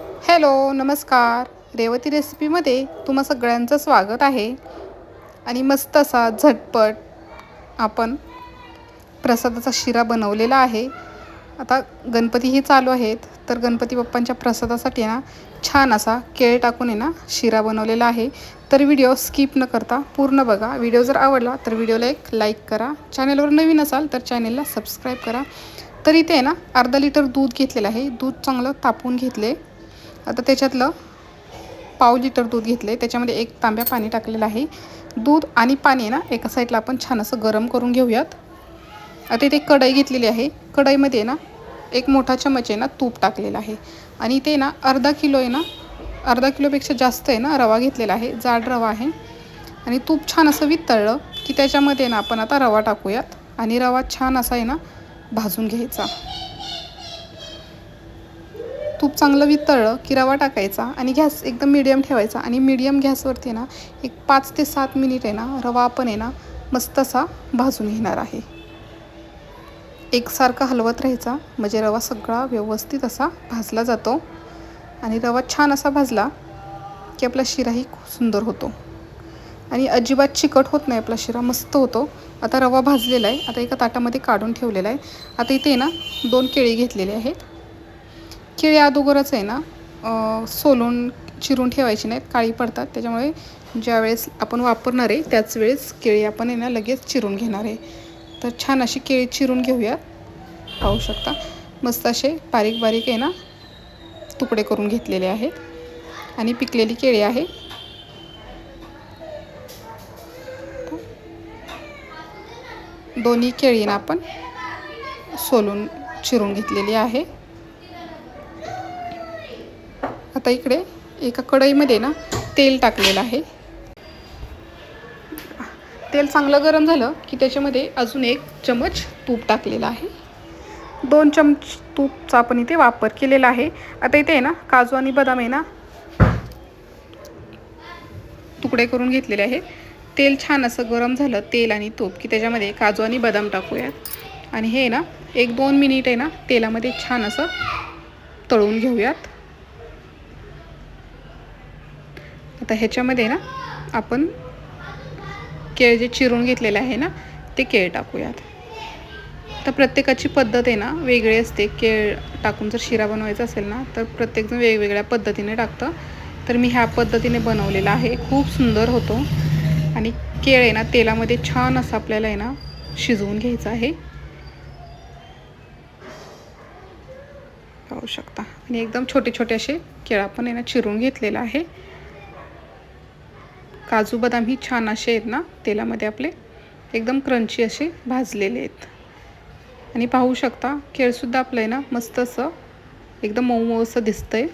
Hello नमस्कार. रेवती रेसिपीमध्ये तुम्हा सगळ्यांचं स्वागत आहे. आणि मस्त असा झटपट आपण प्रसादाचा शिरा बनवलेला आहे. आता गणपतीही चालू आहेत. तर गणपती बाप्पांच्या प्रसादासाठी ना छान असा केळ टाकून आहे ना शिरा बनवलेला आहे. तर व्हिडिओ स्किप न करता पूर्ण बघा. व्हिडिओ जर आवडला तर व्हिडिओला एक लाईक करा. चॅनलवर नवीन असाल तर चॅनलला सबस्क्राईब करा. तर इथे आहे ना अर्धा लिटर दूध घेतलेलं आहे. दूध चांगलं तापून घेतले. आता त्याच्यातलं पाव लिटर दूध घेतले त्याच्यामध्ये एक तांब्या पाणी टाकलेलं आहे. दूध आणि पाणी ना एका साईडला आपण छान असं गरम करून घेऊयात. आता इथे कढई घेतलेली आहे. कढईमध्ये ना एक मोठा चमच आहे ना तूप टाकलेला आहे. आणि ते ना अर्धा किलो आहे ना अर्धा किलोपेक्षा जास्त आहे ना रवा घेतलेला आहे. जाड रवा आहे. आणि तूप छान असं वितळलं की त्याच्यामध्ये ना आपण आता रवा टाकूयात. आणि रवा छान असा आहे ना भाजून घ्यायचा. तूप चांगलं वितळलं की रवा टाकायचा आणि गॅस एकदम मिडियम ठेवायचा. आणि मिडियम गॅसवरती ना एक पाच ते सात मिनिट आहे ना रवा आपण आहे ना मस्त असा भाजून घेणार आहे. एकसारखा हलवत राहायचा. म्हणजे रवा सगळा व्यवस्थित असा भाजला जातो. आणि रवा छान असा भाजला की आपला शिराही खूप सुंदर होतो. आणि अजिबात चिकट होत नाही आपला शिरा मस्त होतो. आता रवा भाजलेला आहे. आता एका ताटामध्ये काढून ठेवलेला आहे. आता इथे ना दोन केळी घेतलेली आहेत. केळी अगोदरच आहे ना सोलून चिरून ठेवायची नाहीत काळी पडतात. त्याच्यामुळे ज्यावेळेस आपण वापरणार आहे त्याच वेळेस केळी आपण आहे ना लगेच चिरून घेणार आहे. तर छान अशी केळी चिरून घेऊया. पाहू शकता. मस्त असे बारीक बारीक आहे ना तुकडे करून घेतलेले आहेत. आणि पिकलेली केळी आहे. दोन्ही केळीनं आपण सोलून चिरून घेतलेली आहे. आता इकडे एका कढईमध्ये ना तेल टाकलेलं आहे. तेल चांगलं गरम झालं की त्याच्यामध्ये अजून एक चमच तूप टाकलेलं आहे. दोन चमच तूपचा आपण इथे वापर केलेला आहे. आता इथे आहे ना काजू आणि बदाम आहे ना तुकडे करून घेतलेले आहे तेल छान असं गरम झालं तेल आणि तूप की त्याच्यामध्ये काजू आणि बदाम टाकूयात. आणि हे ना एक दोन मिनिट आहे ना तेलामध्ये छान असं तळून घेऊयात. आता ह्याच्यामध्ये ना आपण केळ जे चिरून घेतलेले आहे ना ते केळ टाकूयात. तर प्रत्येकाची पद्धत आहे ना वेगळी असते. केळ टाकून जर शिरा बनवायचा असेल ना तर प्रत्येकजण वेगवेगळ्या पद्धतीने टाकतं. तर मी ह्या पद्धतीने बनवलेला आहे. खूप सुंदर होतो. आणि केळ आहे ना तेलामध्ये छान असं आपल्याला आहे ना शिजवून घ्यायचं आहे. पाहू शकता. आणि एकदम छोटे छोटे असे केळा पण आहे ना चिरून घेतलेला आहे. काजू बदाम ही छान असे आहेत ना तेलामध्ये आपले एकदम क्रंची असे भाजलेले आहेत. आणि पाहू शकता केळसुद्धा आपलं आहे ना मस्त असं एकदम मऊ मऊ असं आहे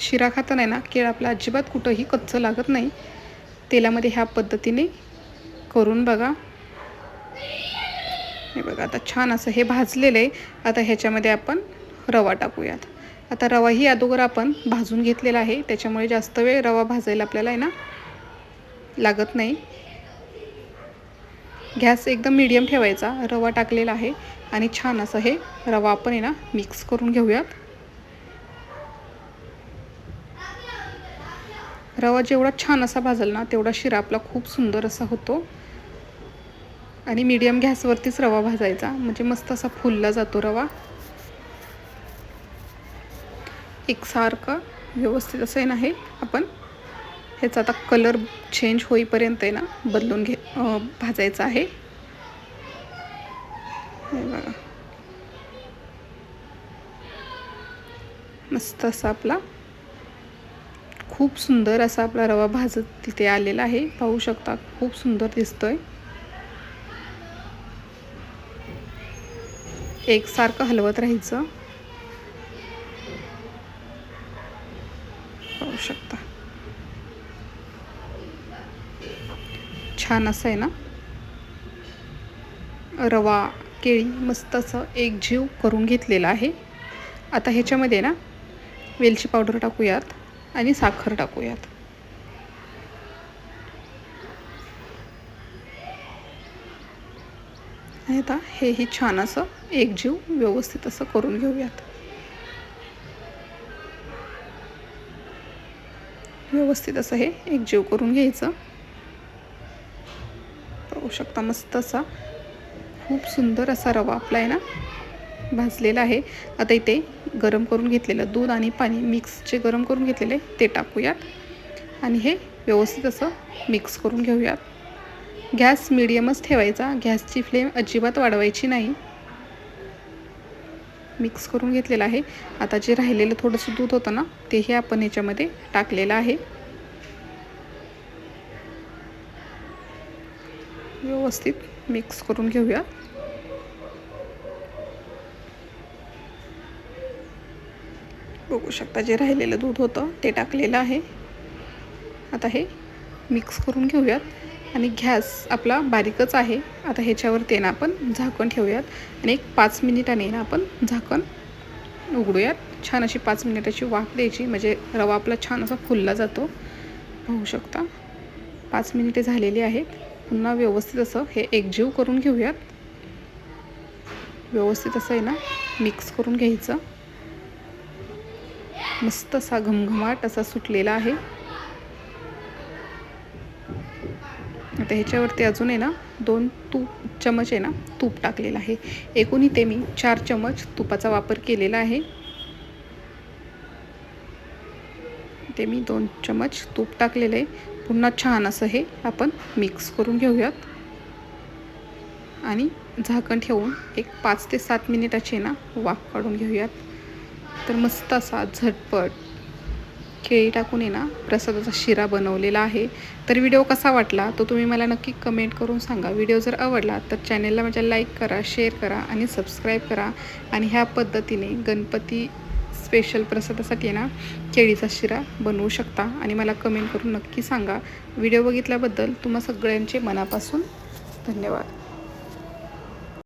शिरा खाताना आहे ना केळ आपलं अजिबात कुठंही कच्चं लागत नाही. तेलामध्ये ह्या पद्धतीने करून बघा. हे बघा आता छान असं हे भाजलेलं आहे. आता ह्याच्यामध्ये आपण रवा टाकूयात. आता रवाही अगोदर आपण भाजून घेतलेला आहे. त्याच्यामुळे जास्त वेळ रवा भाजायला आपल्याला आहे ना लागत नाही. गॅस एकदम मीडियम ठेवायचा. रवा टाकलेला आहे आणि छान असं हे रवा आपण आहे ना मिक्स करून घेऊयात. रवा जेवढा छान असा भाजल ना तेवढा शिरा आपला खूप सुंदर असा होतो. आणि मीडियम गॅसवरतीच रवा भाजायचा. म्हणजे मस्त असा फुलला जातो रवा. एकसारखं व्यवस्थित असं आहे ना हे आपण ह्याचा आता कलर चेंज होईपर्यंत आहे ना बदलून घे भाजायचं आहे. बघा. मस्त असा आपला खूप सुंदर असा आपला रवा भाजत तिथे आलेला आहे. पाहू शकता खूप सुंदर दिसतोय. एकसारखं हलवत राहायचं. पाहू शकता. छान असं आहे ना? रवा केळी मस्त असं एक जीव करून घेतलेला आहे. आता ह्याच्यामध्ये ना वेलची पावडर टाकूयात आणि साखर टाकूयात. आता हेही छान असं एकजीव व्यवस्थित असं करून घेऊयात. व्यवस्थित असं हे एकजीव करून घ्यायचं. पाहू शकता मस्त असा खूप सुंदर असा रवा आपला आहे ना भाजलेला आहे. आता इथे गरम करून घेतलेलं दूध आणि पाणी मिक्स जे गरम करून घेतलेले ते टाकूयात. आणि हे व्यवस्थित असं मिक्स करून घेऊयात. गॅस मिडियमच ठेवायचा गॅसची फ्लेम अजिबात वाढवायची नाही. मिक्स करून घेतलेलं आहे. आता जे राहिलेलं थोडंसं दूध होतं ना तेही आपण याच्यामध्ये टाकलेलं आहे. व्यवस्थित मिक्स करून घेऊया. बघू शकता जे राहिलेलं दूध होतं ते टाकलेलं आहे. आता हे मिक्स करून घेऊयात. आणि गॅस आपला बारीकच आहे. आता ह्याच्यावरती ना आपण झाकण ठेवूयात आणि एक पाच मिनिटाने ना आपण झाकण उघडूयात. छान अशी पाच मिनिटाची वाफ द्यायची म्हणजे रवा आपला छान असा फुलला जातो. पाहू शकता. पाच मिनिटे झालेली आहेत. पुन्हा व्यवस्थित असं हे एकजीव करून घेऊयात. व्यवस्थित असं आहे ना मिक्स करून घ्यायचं. मस्त असा घमघमाट असा सुटलेला आहे. आता ह्याच्यावरती अजून आहे ना दोन तूप चमच आहे ना तूप टाकलेलं आहे. एकूण इथे मी चार चमच तुपाचा वापर केलेला आहे. ते मी दोन चमच तूप टाकलेलं आहे. पुन्हा छान असं हे आपण मिक्स करून घेऊयात. आणि झाकण ठेवून एक पाच ते सात मिनिटाची ना वाफ काढून घेऊयात. तर मस्त असा झटपट केळी टाकून आहे ना प्रसादाचा शिरा बनवलेला आहे. तर व्हिडिओ कसा वाटला तो तुम्ही मला नक्की कमेंट करून सांगा. व्हिडिओ जर आवडला तर चॅनेलला माझ्या लाईक करा शेअर करा आणि सबस्क्राईब करा. आणि ह्या पद्धतीने गणपती स्पेशल प्रसादासाठी ना केळीचा शिरा बनवू शकता आणि मला कमेंट करून नक्की सांगा. व्हिडिओ बघितल्याबद्दल तुम्हा सगळ्यांचे मनापासून धन्यवाद.